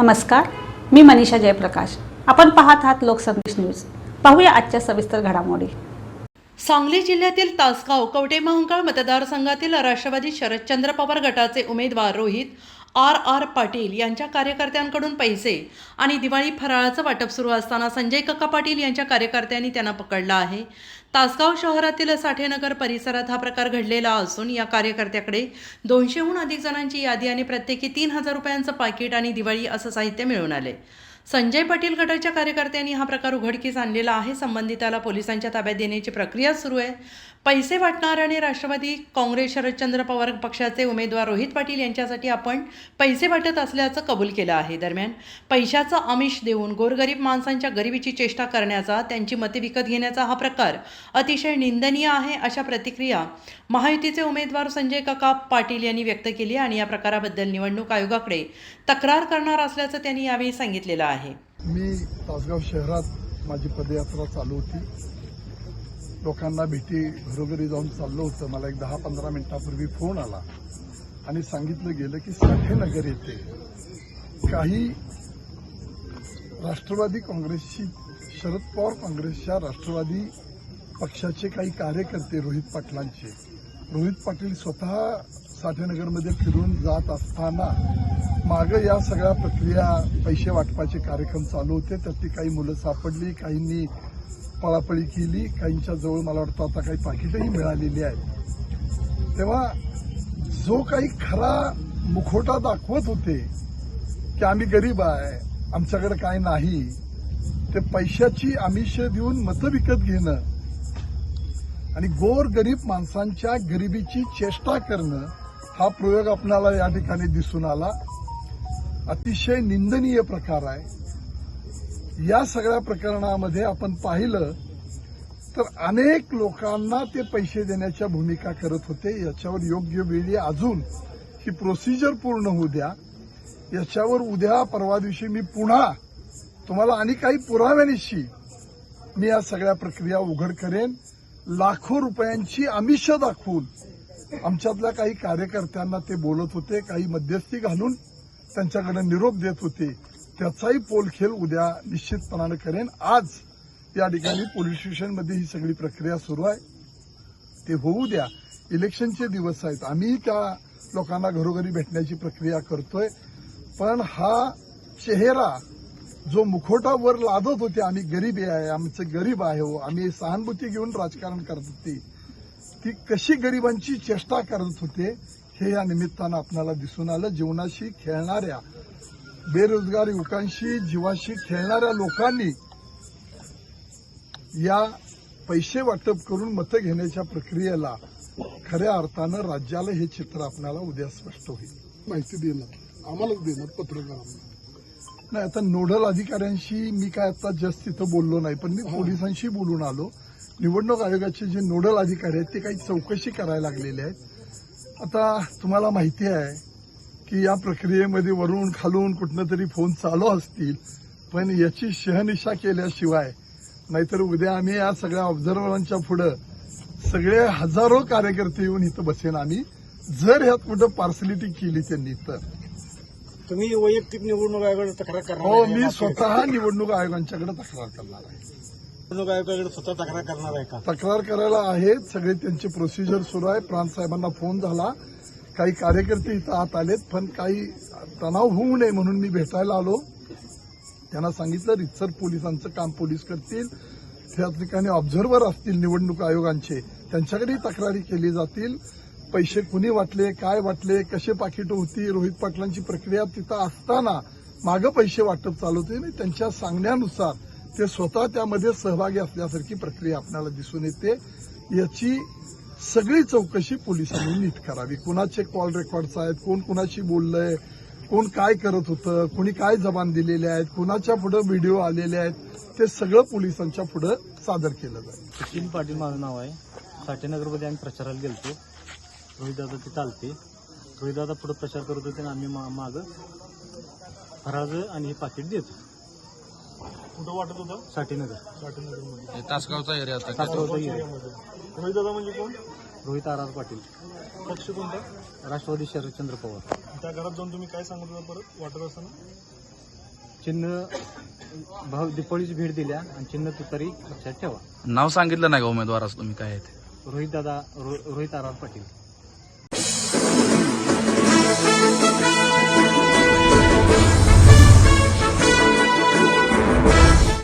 नमस्कार मी मनीषा जयप्रकाश. आपण पाहत आहात लोकसंदेश न्यूज. पाहूया आजच्या सविस्तर घडामोडी. सांगली जिल्ह्यातील तासगाव कवटे महांकाळ मतदारसंघातील राष्ट्रवादी शरदचंद्र पवार गटाचे उमेदवार रोहित आर आर पाटील यांच्या कार्यकर्त्यांकडून पैसे आणि दिवाळी फराळाचं वाटप सुरू असताना संजय कक्का पाटील यांच्या कार्यकर्त्यांनी त्यांना पकडला आहे. तासगाव शहरातील साठेनगर परिसरात हा प्रकार घडलेला असून या कार्यकर्त्याकडे दोनशेहून अधिक जणांची यादी आणि प्रत्येकी तीन हजार रुपयांचं पाकिट आणि दिवाळी असं साहित्य मिळून आले. संजय पाटील गटाच्या कार्यकर्त्यांनी हा प्रकार उघडकीस आणलेला आहे. संबंधिताला पोलिसांच्या ताब्यात देण्याची प्रक्रिया सुरू आहे. पैसे वाटणार आणि राष्ट्रवादी काँग्रेस शरदचंद्र पवार पक्षाचे उमेदवार रोहित पाटील यांच्यासाठी आपण पैसे वाटत असल्याचं कबूल केलं आहे. दरम्यान पैशाचं आमिष देऊन गोरगरीब माणसांच्या गरिबीची चेष्टा करण्याचा त्यांची मते विकत घेण्याचा हा प्रकार अतिशय निंदनीय आहे अशा प्रतिक्रिया महायुतीचे उमेदवार संजय काका पाटील यांनी व्यक्त केली आणि या प्रकाराबद्दल निवडणूक आयोगाकडे तक्रार करणार असल्याचं त्यांनी यावेळी सांगितलेलं आहे. मी तासगाव शहरात माझी पदयात्रा चालू होती. लोकांना भेटी घरोघरी जाऊन चाललो होतं. मला एक दहा पंधरा मिनिटापूर्वी फोन आला. आणि सांगितलं गेलं की साठेनगर येथे काही राष्ट्रवादी काँग्रेसची शरद पवार काँग्रेसच्या राष्ट्रवादी पक्षाचे काही कार्यकर्ते रोहित पाटलांचे. रोहित पाटील स्वतः साठेनगरमध्ये फिरून जात असताना मागं या सगळ्या प्रक्रिया पैसे वाटपाचे कार्यक्रम चालू होते. त्यातली काही मुलं सापडली काहींनी पळापळी केली काहींच्या जवळ मला वाटतं आता काही पाकिटही मिळालेली आहेत. तेव्हा जो काही खरा मुखोटा दाखवत होते की आम्ही गरीब आहे आमच्याकडे काय नाही ते पैशाची आमिष देऊन मतं विकत घेणं आणि गोर गरीब माणसांच्या गरिबीची चेष्टा करणं हा प्रयोग आपणाला या ठिकाणी दिसून आला. अतिशय निंदनीय प्रकार आहे. या सगळ्या प्रकरणामध्ये आपण पाहिलं तर अनेक लोकांना ते पैसे देण्याच्या भूमिका करत होते. याच्यावर योग्य वेळी अजून ही प्रोसिजर पूर्ण होऊ द्या. याच्यावर उद्या परवा दिवशी मी पुन्हा तुम्हाला आणि काही पुराव्यानिशी मी या सगळ्या प्रक्रिया उघड करेन. लाखो रुपयांची आमिष दाखवून आमच्यातल्या काही कार्यकर्त्यांना ते बोलत होते काही मध्यस्थी घालून त्यांच्याकडे निरोप देत होते. त्याचाही पोलखेल उद्या निश्चितपणानं करेन. आज या ठिकाणी पोलीस स्टेशनमध्ये ही सगळी प्रक्रिया सुरू आहे. ते होऊ द्या. इलेक्शनचे दिवस आहेत. आम्ही त्या लोकांना घरोघरी भेटण्याची प्रक्रिया करतोय. पण हा चेहरा जो मुखोटावर लादत होते आम्ही गरीब आहे आमचं गरीब आहे हो. आम्ही सहानुभूती घेऊन राजकारण करत होती. ती कशी गरिबांची चेष्टा करत होते हे या निमित्तानं आपल्याला दिसून आलं. जीवनाशी खेळणाऱ्या बेरोजगार युवकांशी जीवाशी खेळणाऱ्या लोकांनी या पैसे वाटप करून मतं घेण्याच्या प्रक्रियेला खऱ्या अर्थानं राज्याला हे चित्र आपल्याला उद्या स्पष्ट होईल. माहिती देणार. आम्हालाच देणार पत्रकारांना. नाही आता नोडल अधिकाऱ्यांशी मी काय आता जस्ट तिथं बोललो नाही पण मी पोलिसांशी बोलून आलो. निवडणूक आयोगाचे जे नोडल अधिकारी आहेत ते काही चौकशी करायला लागलेले आहेत. आता तुम्हाला माहिती आहे की या प्रक्रियेमध्ये वरून खालून कुठनं तरी फोन चालू असतील. पण याची शहनिशा केल्याशिवाय नाहीतर उद्या आम्ही या सगळ्या ऑब्झर्व्हरांच्या पुढं सगळे हजारो कार्यकर्ते येऊन इथं बसेन आम्ही. जर ह्यात कुठं पार्सलिटी केली त्यांनी तर. तुम्ही वैयक्तिक निवडणूक आयोगाकडे तक्रार करणार हो आहे? मी स्वतः निवडणूक आयोगांच्याकडे तक्रार करणार आहे. निवडणूक आयोगाकडे स्वतः तक्रार करणार आहे का? तक्रार करायला आहेत. सगळे त्यांची प्रोसिजर सुरू आहे. प्रांत साहेबांना फोन झाला. काही कार्यकर्ते इथं आत आलेत पण काही तणाव होऊ नये म्हणून मी भेटायला आलो. त्यांना सांगितलं रितसर पोलिसांचं काम पोलीस करतील. त्या ठिकाणी ऑब्झर्व्हर असतील निवडणूक आयोगांचे. त्यांच्याकडेही तक्रारी केली जातील. पैसे कुणी वाटले काय वाटले कसे पाकिटं होती रोहित पाटलांची प्रक्रिया तिथं असताना मागं पैसे वाटप चालू होते. आणि त्यांच्या सांगण्यानुसार ते स्वतः त्यामध्ये सहभागी असल्यासारखी प्रक्रिया आपल्याला दिसून येते. याची सगळी चौकशी पोलिसांनी नीट करावी. कुणाचे कॉल रेकॉर्ड्स आहेत कोण कुणाशी बोललंय कोण काय करत होतं कोणी काय जबान दिलेले आहेत कुणाच्या पुढे व्हिडिओ आलेले आहेत ते सगळं पोलिसांच्या पुढे सादर केलं जाईल. सचिन पाटील माझं नाव आहे. साठेनगरमध्ये आम्ही प्रचाराला गेलतो. रोहितदादा ते चालते रोहितदादा पुढे प्रचार करत होते आणि आम्ही मा मागं फराज आणि हे पाकिट देतो कुठं वाटत होतं? साठीनगर. साठनगरमध्ये. तासगावचा एरिया होता तासगावचा एरिया रोहित दादा म्हणजे कोण? रोहित आर पाटील. पक्ष कोणता? राष्ट्रवादी शरदचंद्र पवार. त्या घरात जाऊन तुम्ही काय सांगत होता परत? वाटत असताना चिन्ह भाऊ दीपावलीची भेट दिल्या आणि चिन्ह तुतारी लक्षात ठेवा. नाव सांगितलं नाही का उमेदवाराचं तुम्ही? काय आहेत रोहित दादा रो, रोहित आर पाटील.